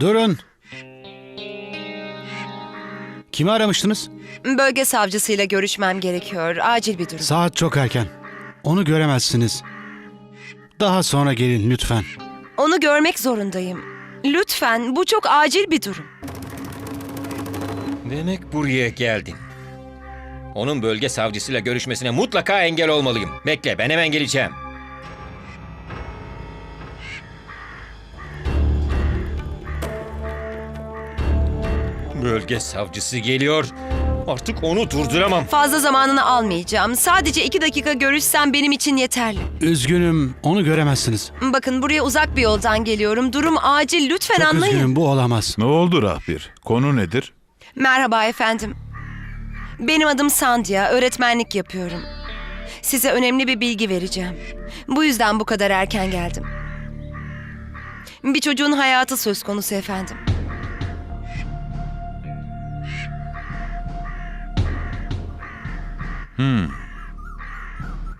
Durun. Kimi aramıştınız? Bölge savcısıyla görüşmem gerekiyor. Acil bir durum. Saat çok erken. Onu göremezsiniz. Daha sonra gelin lütfen. Onu görmek zorundayım. Lütfen bu çok acil bir durum. Demek buraya geldin. Onun bölge savcısıyla görüşmesine mutlaka engel olmalıyım. Bekle ben hemen geleceğim. Bölge savcısı geliyor. Artık onu durduramam. Fazla zamanını almayacağım. Sadece iki dakika görüşsem benim için yeterli. Üzgünüm, onu göremezsiniz. Bakın buraya uzak bir yoldan geliyorum. Durum acil. Lütfen Çok anlayın. üzgünüm, bu olamaz. Ne oldu Rahbir? Konu nedir? Merhaba efendim. Benim adım Sandhya. Öğretmenlik yapıyorum. Size önemli bir bilgi vereceğim. Bu yüzden bu kadar erken geldim. Bir çocuğun hayatı söz konusu efendim.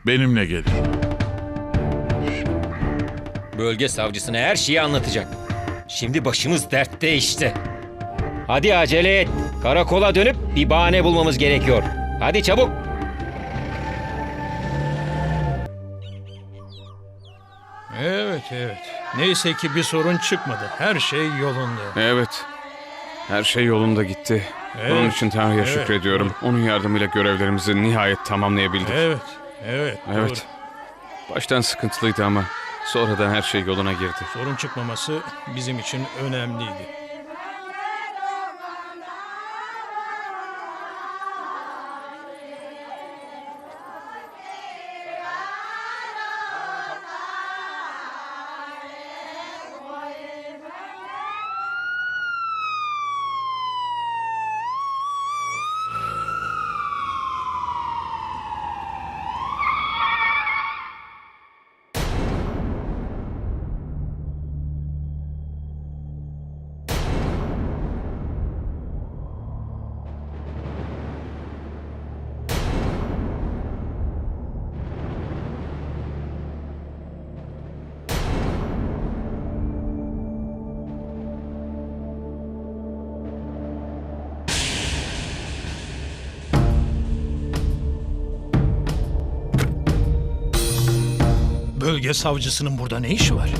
Benimle gelin. Bölge savcısına her şeyi anlatacak. Şimdi başımız dertte işte. Hadi acele et. Karakola dönüp bir bahane bulmamız gerekiyor. Hadi çabuk. Evet evet. Neyse ki bir sorun çıkmadı. Her şey yolunda. Evet. Her şey yolunda gitti. Evet, Bunun için Tanrı'ya evet, şükrediyorum. Onun yardımıyla görevlerimizi nihayet tamamlayabildik. Evet. Evet. Evet. Baştan sıkıntılıydı ama sonradan her şey yoluna girdi. Doğru. Sorun çıkmaması bizim için önemliydi. Bölge savcısının burada ne işi var?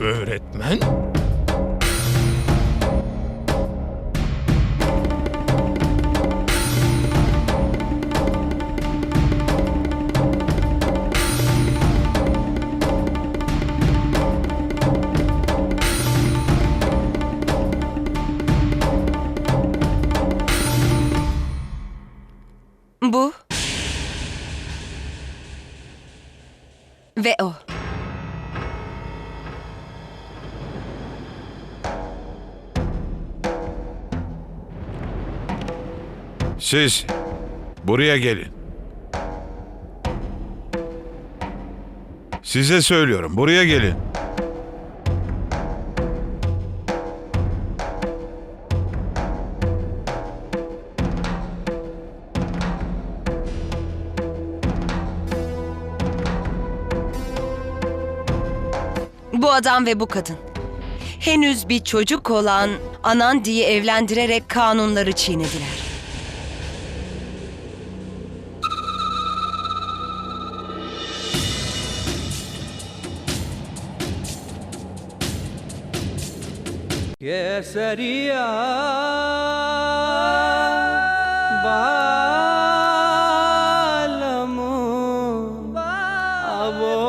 Öğretmen? Bu. Ve o. Siz buraya gelin. Size söylüyorum, buraya gelin. Bu adam ve bu kadın. Henüz bir çocuk olan Anandi'yi evlendirerek kanunları çiğnediler. Keseriya